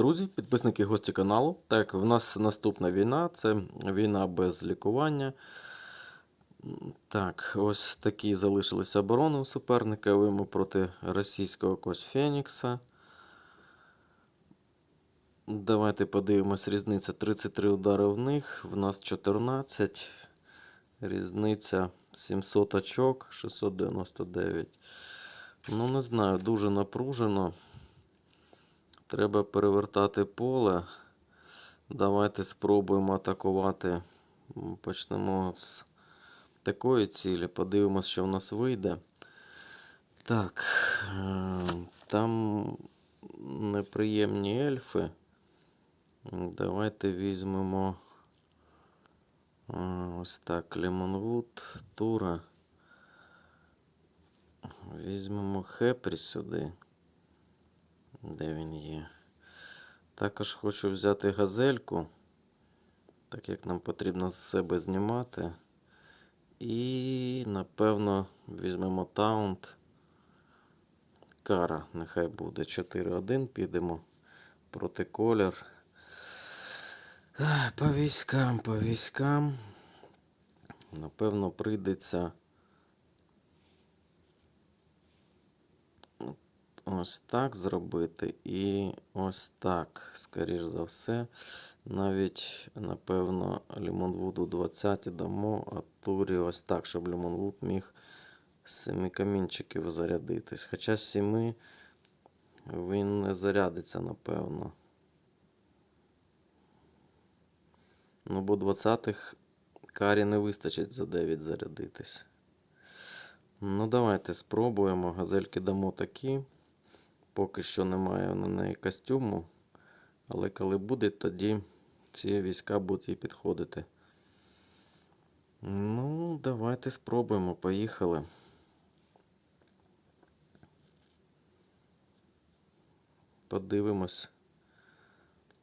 друзі, підписники гості каналу. Так, в нас наступна війна це війна без лікування. Так, ось такі залишилися оборони у суперника. Вимо проти російського якогось Фенікса. Давайте подивимось. Різниця 33 удари в них. В нас 14. Різниця 700 очок, 699. Ну, не знаю, дуже напружено. Треба перевертати поле. Давайте спробуємо атакувати. Почнемо з такої цілі. Подивимось, що в нас вийде. Так, е, там неприємні ельфи. Давайте візьмемо е, ось так, Лемонвуд, Тура. Візьмемо Хепрі сюди. Де він є? Також хочу взяти газельку, так як нам потрібно з себе знімати. І, напевно, візьмемо таунт. Кара, нехай буде 4-1, підемо проти колір. По військам, по військам. Напевно, прийдеться ось так зробити і ось так, скоріш за все. Навіть, напевно, Лімонвуду 20 дамо, а турі ось так, щоб Лімонвуд міг з 7 камінчиків зарядитись. Хоча з 7 він не зарядиться, напевно. Ну, бо 20-х карі не вистачить за 9 зарядитись. Ну, давайте спробуємо. Газельки дамо такі. Поки що немає на неї костюму. Але коли буде, тоді ці війська будуть їй підходити. Ну, давайте спробуємо. Поїхали. Подивимось,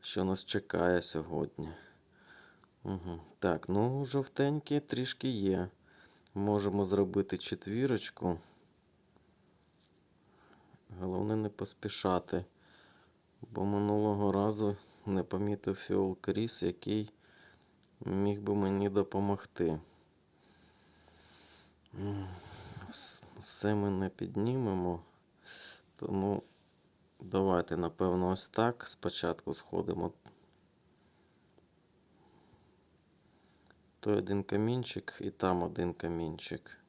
що нас чекає сьогодні. Угу. Так, ну, жовтенькі трішки є. Можемо зробити четвірочку. Головне не поспішати. Бо минулого разу не помітив Фіол Кріс, який міг би мені допомогти. Все ми не піднімемо. Тому давайте, напевно, ось так спочатку сходимо. Той один камінчик і там один камінчик.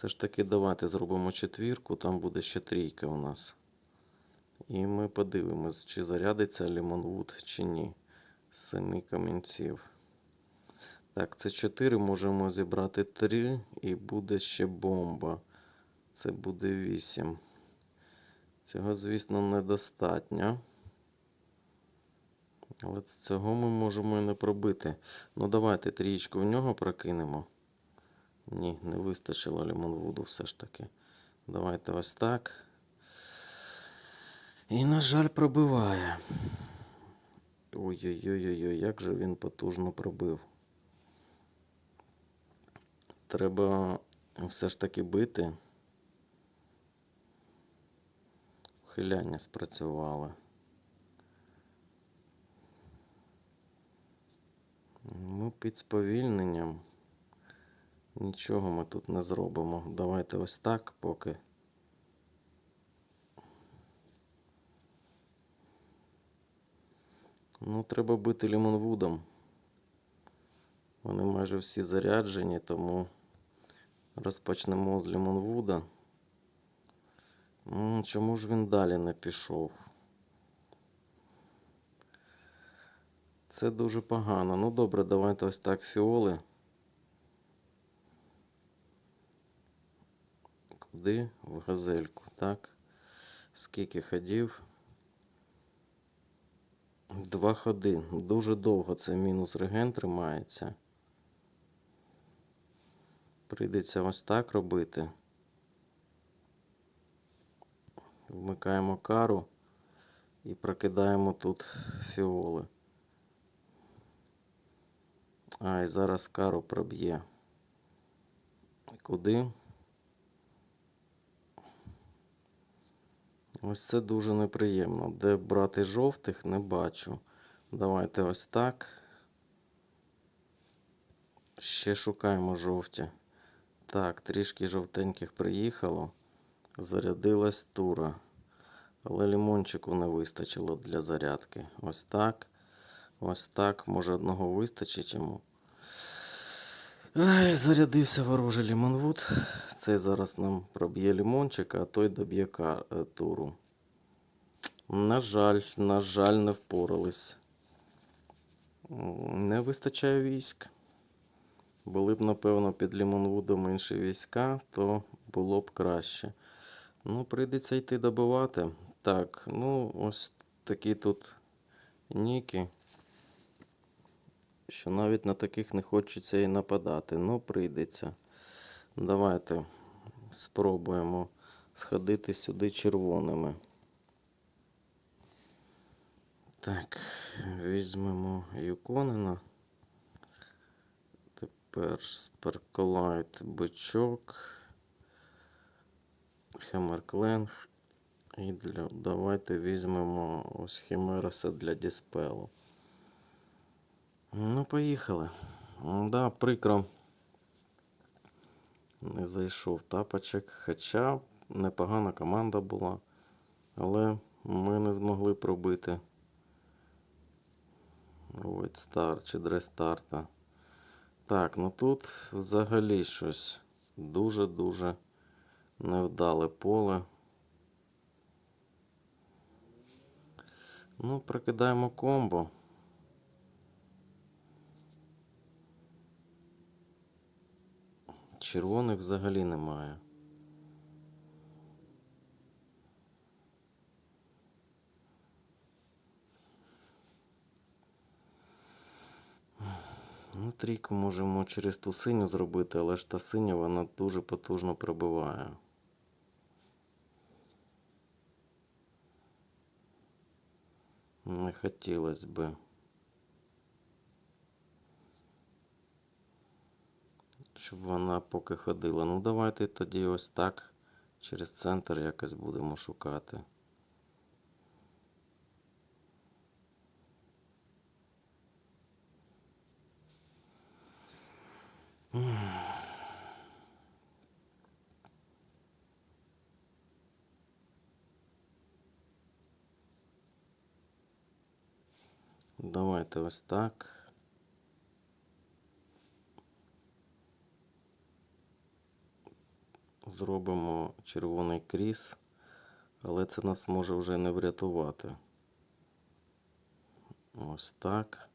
Все ж таки давайте зробимо четвірку, там буде ще трійка у нас. І ми подивимось, чи зарядиться Лімонвуд чи ні. З семи камінців. Так, це 4 можемо зібрати 3 і буде ще бомба. Це буде 8. Цього, звісно, недостатньо. Але цього ми можемо і не пробити. Ну, давайте трієчку в нього прокинемо. Ні, не вистачило Лімонвуду все ж таки. Давайте ось так. І, на жаль, пробиває. Ой-ой-ой, як же він потужно пробив. Треба все ж таки бити. Хиляння спрацювало. Ну, під сповільненням. Нічого ми тут не зробимо. Давайте ось так поки. Ну, треба бити лімонвудом. Вони майже всі заряджені, тому розпочнемо з лімонвуда. Чому ж він далі не пішов? Це дуже погано. Ну добре, давайте ось так фіоли. Куди? В газельку, так? Скільки ходів? Два ходи. Дуже довго це мінус реген тримається. Прийдеться ось так робити. Вмикаємо кару і прокидаємо тут фіоли. А, і зараз кару проб'є. Куди? Ось це дуже неприємно. Де брати жовтих, не бачу. Давайте ось так. Ще шукаємо жовті. Так, трішки жовтеньких приїхало. Зарядилась тура. Але лімончику не вистачило для зарядки. Ось так. Ось так. Може одного вистачить йому. Ай, зарядився ворожий лімонвуд. Цей зараз нам проб'є лімончика, а той доб'є е, туру. На жаль, на жаль, не впорались. Не вистачає військ. Були б, напевно, під Лімонвудом інші війська, то було б краще. Ну, прийдеться йти добивати. Так, ну, ось такі тут ніки. Що навіть на таких не хочеться і нападати. Ну, прийдеться. Давайте спробуємо сходити сюди червоними. Так, візьмемо Юконена. Тепер Сперколайт бичок. Хемеркленг. І для... давайте візьмемо ось Хімереса для Діспелу. Ну, поїхали. Да, прикро. Не зайшов тапочок. Хоча непогана команда була. Але ми не змогли пробити. Ось стар чи дрестарта. Так, ну тут взагалі щось дуже-дуже невдале поле. Ну, прикидаємо комбо. Червоних взагалі немає. Ну, трійку можемо через ту синю зробити, але ж та синя вона дуже потужно пробиває. Не хотілося би. Щоб вона поки ходила. Ну, давайте тоді ось так через центр якось будемо шукати. Давайте ось так. Зробимо червоний кріс, але це нас може вже не врятувати. Ось так.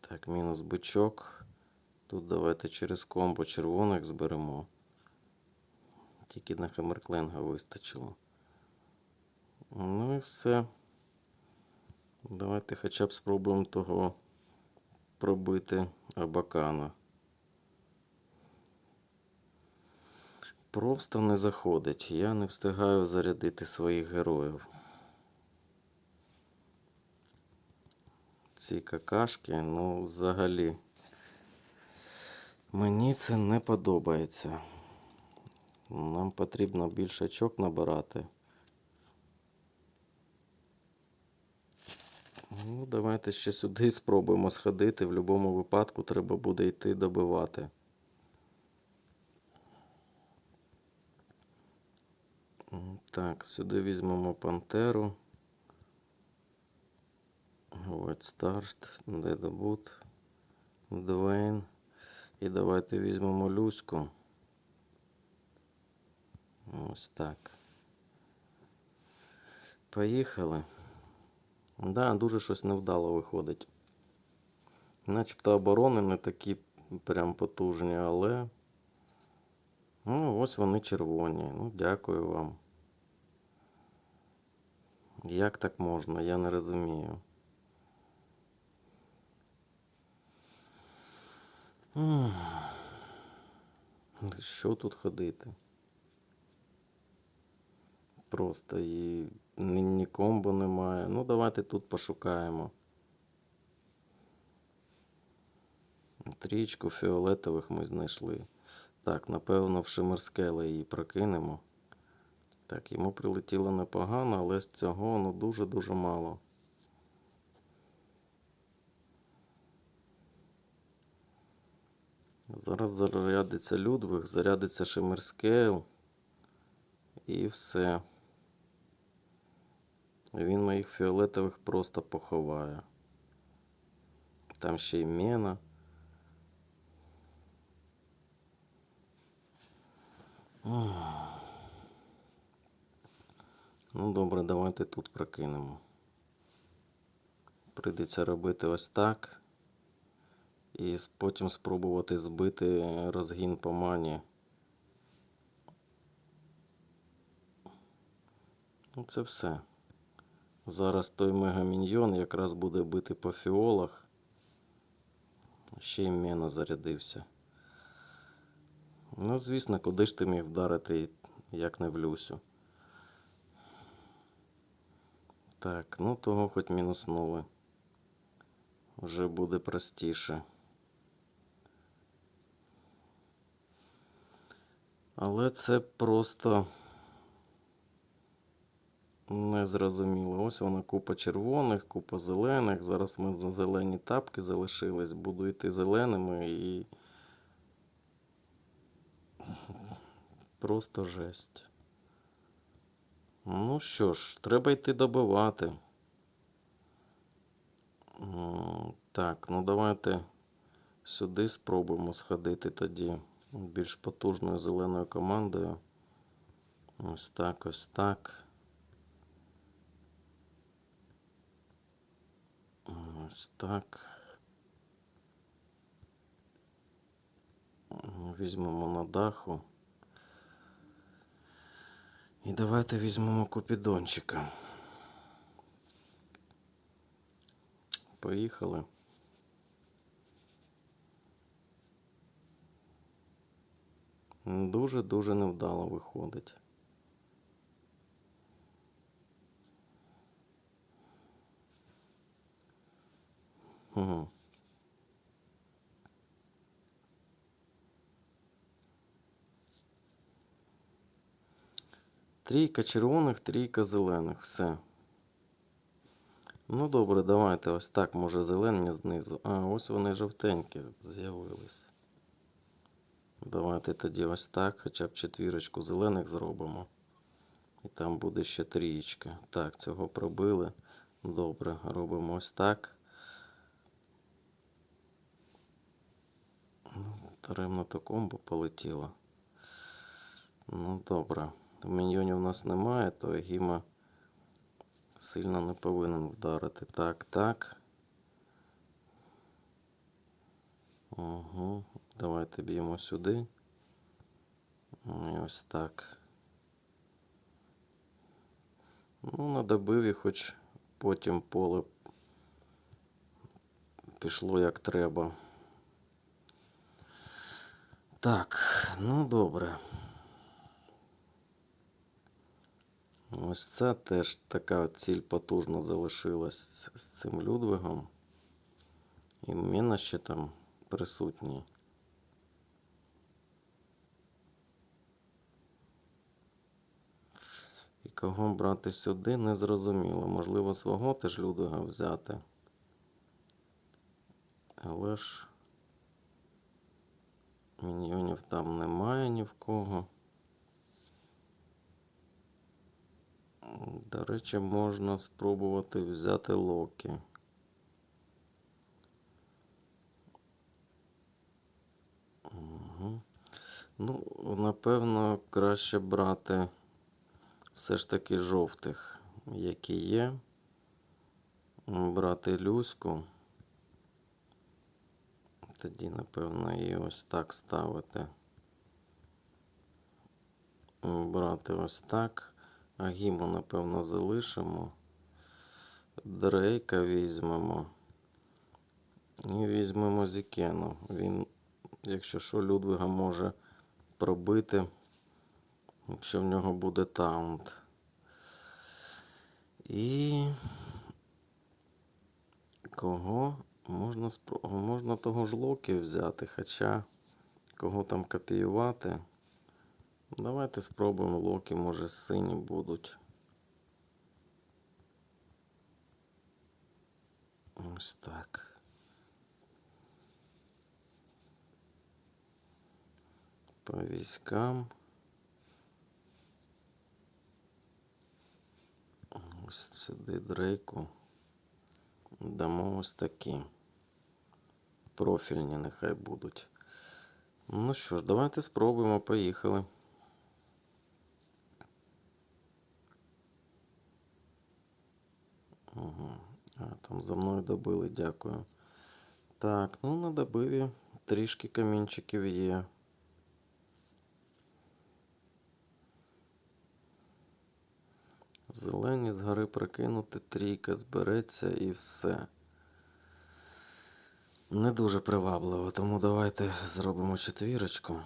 Так, мінус бичок. Тут давайте через комбо червоних зберемо. Тільки на Хаммеркленга вистачило. Ну і все. Давайте хоча б спробуємо того пробити Абакана. Просто не заходить. Я не встигаю зарядити своїх героїв. Ці какашки, ну, взагалі. Мені це не подобається. Нам потрібно більше очок набирати. Ну, давайте ще сюди спробуємо сходити. В будь-якому випадку треба буде йти добивати. Так, сюди візьмемо Пантеру. Старт, Дедобут, Двейн. І давайте візьмемо Люську. Ось так. Поїхали. Да, дуже щось невдало виходить. Начебто оборони не такі прям потужні, але. Ну, ось вони червоні. Ну, дякую вам. Як так можна? Я не розумію. Що тут ходити? Просто і ні, комбо немає. Ну, давайте тут пошукаємо. Трічку фіолетових ми знайшли. Так, напевно, в Шимерскеле її прокинемо. Так, йому прилетіло непогано, але з цього ну дуже-дуже мало. Зараз зарядиться Людвиг, зарядиться Шимерскейл. І все. Він моїх фіолетових просто поховає. Там ще й Мена. Ну, добре, давайте тут прокинемо. Прийдеться робити ось так. І потім спробувати збити розгін по мані. Ну, це все. Зараз той мегаміньйон якраз буде бити по фіолах. Ще й Мена зарядився. Ну, звісно, куди ж ти міг вдарити, як не в Люсю. Так, ну того хоч мінуснули. Вже буде простіше. Але це просто незрозуміло. Ось вона купа червоних, купа зелених. Зараз ми на зелені тапки залишились. Буду йти зеленими і. Просто жесть. Ну що ж, треба йти добивати. Так, ну давайте сюди спробуємо сходити тоді більш потужною зеленою командою. Ось так, ось так. Ось так. Візьмемо на даху. І давайте візьмемо купідончика. Поїхали. Дуже-дуже невдало виходить. Трійка червоних, трійка зелених. Все. Ну добре, давайте ось так, може зелені знизу. А, ось вони жовтенькі з'явились. Давайте тоді ось так, хоча б четвірочку зелених зробимо. І там буде ще трієчка. Так, цього пробили. Добре, робимо ось так. Ну, Даремно то комбо полетіло. Ну, добре. Міньйонів у нас немає, то Гіма сильно не повинен вдарити. Так, так. Угу. Давайте б'ємо сюди. І ось так. Ну, надобив і хоч потім поле пішло як треба. Так, ну добре. Ось це теж така ціль потужна залишилась з цим Людвигом. І Міна ще там присутній. І кого брати сюди, не зрозуміло. Можливо, свого теж Людвига взяти. Але ж міньйонів там немає ні в кого. До речі, можна спробувати взяти Локі. Угу. Ну, напевно, краще брати все ж таки жовтих, які є. Брати Люську. Тоді, напевно, і ось так ставити. Брати ось так. А Гіму, напевно, залишимо. Дрейка візьмемо. І візьмемо Зікену. Він, якщо що, Людвига може пробити, якщо в нього буде таунт. І кого можна можна того ж Локі взяти, хоча кого там копіювати. Давайте спробуємо локи, може сині будуть. Ось так. По військам. Ось сюди дрейку. Дамо ось такі. Профільні нехай будуть. Ну що ж, давайте спробуємо. Поїхали. Угу. А, там за мною добили, дякую. Так, ну на добиві трішки камінчиків є. Зелені згори прикинути, трійка збереться і все. Не дуже привабливо, тому давайте зробимо четвірочку.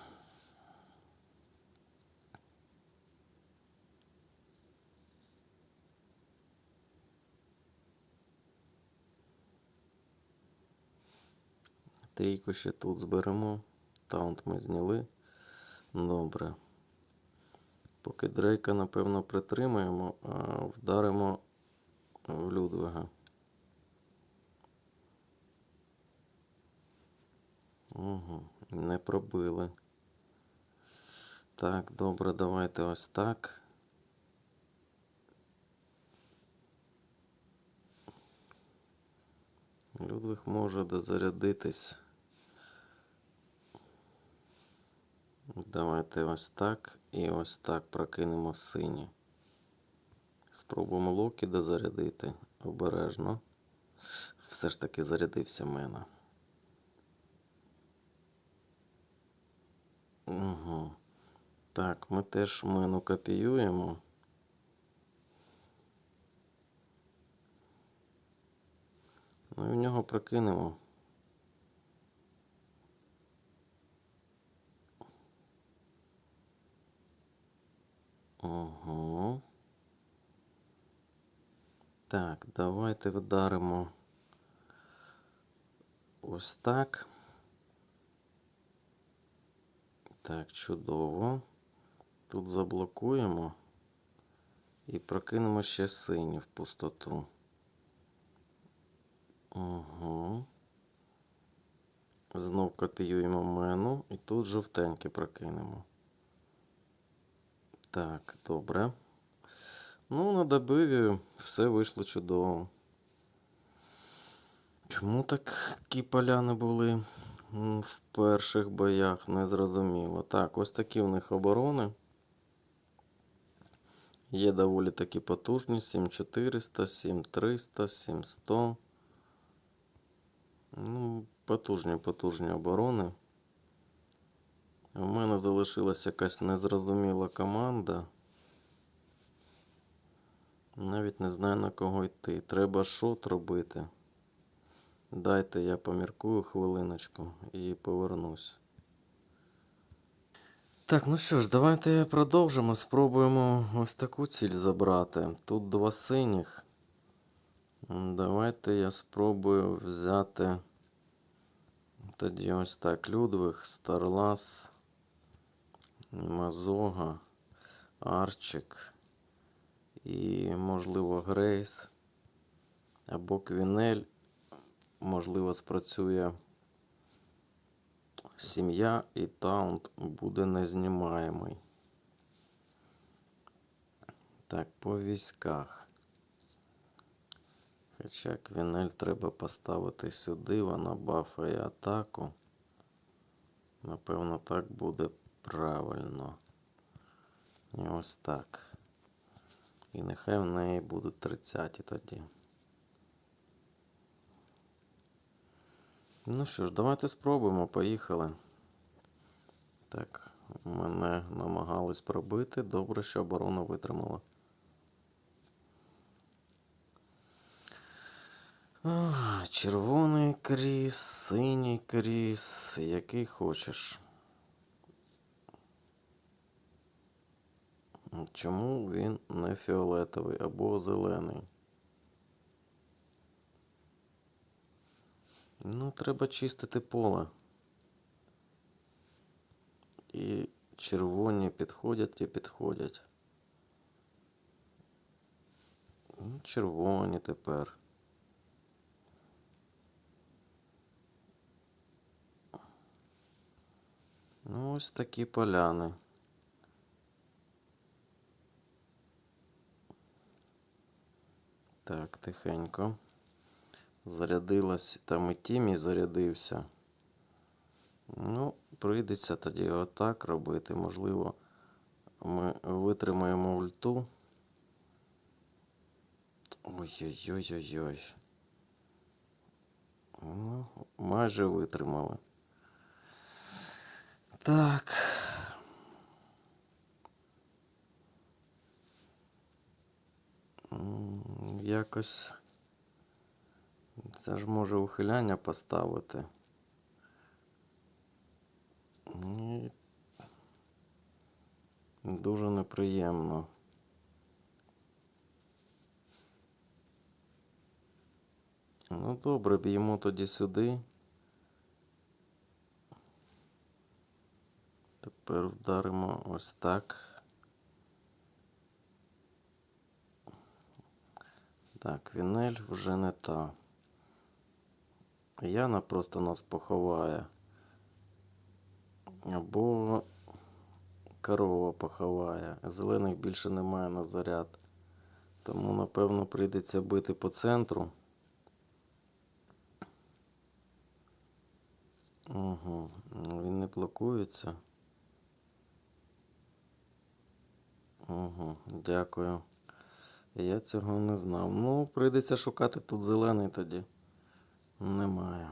Трійку ще тут зберемо. Таунт ми зняли. Добре. Поки Дрейка, напевно, притримаємо, а вдаримо в Людвига. Угу, не пробили. Так, добре, давайте ось так. Людвиг може дозарядитись. Давайте ось так і ось так прокинемо сині. Спробуємо локі дозарядити обережно. Все ж таки зарядився мене. Угу. Так, ми теж мену копіюємо. Ну і в нього прокинемо. Ого. Так, давайте вдаримо ось так. Так, чудово. Тут заблокуємо і прокинемо ще сині в пустоту. Угу. Знов копіюємо мену і тут жовтеньке прокинемо. Так, добре. Ну, на добиві все вийшло чудово. Чому такі поляни були в перших боях? Не зрозуміло. Так, ось такі у них оборони. Є доволі такі потужні. 7400, 7300, 7100. Ну, потужні, потужні оборони. У мене залишилась якась незрозуміла команда. Навіть не знаю на кого йти. Треба шот робити. Дайте я поміркую хвилиночку і повернусь. Так, ну що ж, давайте продовжимо. Спробуємо ось таку ціль забрати. Тут два синіх. Давайте я спробую взяти. Тоді ось так. Людвиг, Старлас, Мазога, Арчик і, можливо, Грейс або Квінель. Можливо, спрацює сім'я і таунт буде незнімаємий. Так, по військах. Хоча Квінель треба поставити сюди, вона бафає атаку. Напевно, так буде правильно. І ось так. І нехай в неї будуть 30 тоді. Ну що ж, давайте спробуємо, поїхали. Так, мене намагались пробити. Добре, що оборона витримала. Червоний кріс, синій кріс, який хочеш. Чому він не фіолетовий або зелений? Ну, треба чистити поле. І червоні підходять і підходять. Ну, Червоні тепер. Ну, ось такі поляни. Так, тихенько. Зарядилась, там і Тімій зарядився. Ну, прийдеться тоді отак робити. Можливо, ми витримаємо ульту. Ой-ой-ой-ой-ой. Ну, майже витримали. Так. Якось. Це ж може ухиляння поставити. Ні. Дуже неприємно. Ну добре, б'ємо тоді сюди. Тепер вдаримо ось так. Так, Вінель вже не та. Яна просто нас поховає. Або корова поховає. Зелених більше немає на заряд. Тому, напевно, прийдеться бити по центру. Угу. Він не блокується. Угу. Дякую. Я цього не знав. Ну, прийдеться шукати тут зелений тоді. Немає.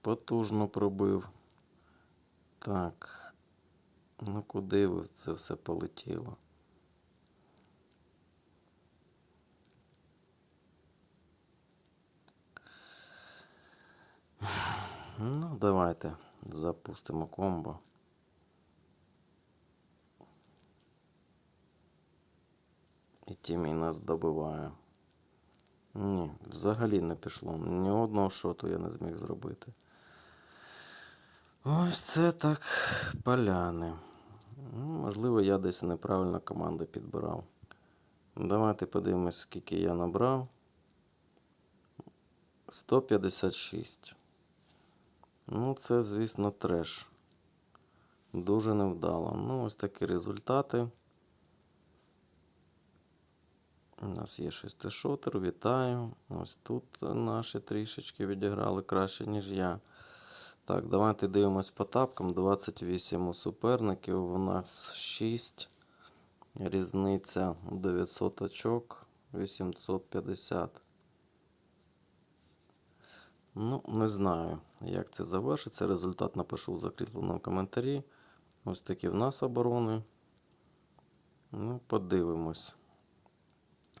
Потужно пробив. Так. Ну куди ви це все полетіло? Ну, давайте запустимо комбо. І тімій нас добиває. Ні, взагалі не пішло. Ні одного шоту я не зміг зробити. Ось це так поляни. Ну, можливо, я десь неправильно команди підбирав. Давайте подивимось, скільки я набрав. 156. Ну, це, звісно, треш. Дуже невдало. Ну, ось такі результати. У нас є шестишотер, вітаю. Ось тут наші трішечки відіграли краще, ніж я. Так, давайте дивимось по тапкам. 28 у суперників, у нас 6. Різниця 900 очок, 850. Ну, не знаю, як це завершиться. Результат напишу в закріпленому коментарі. Ось такі в нас оборони. Ну, подивимось.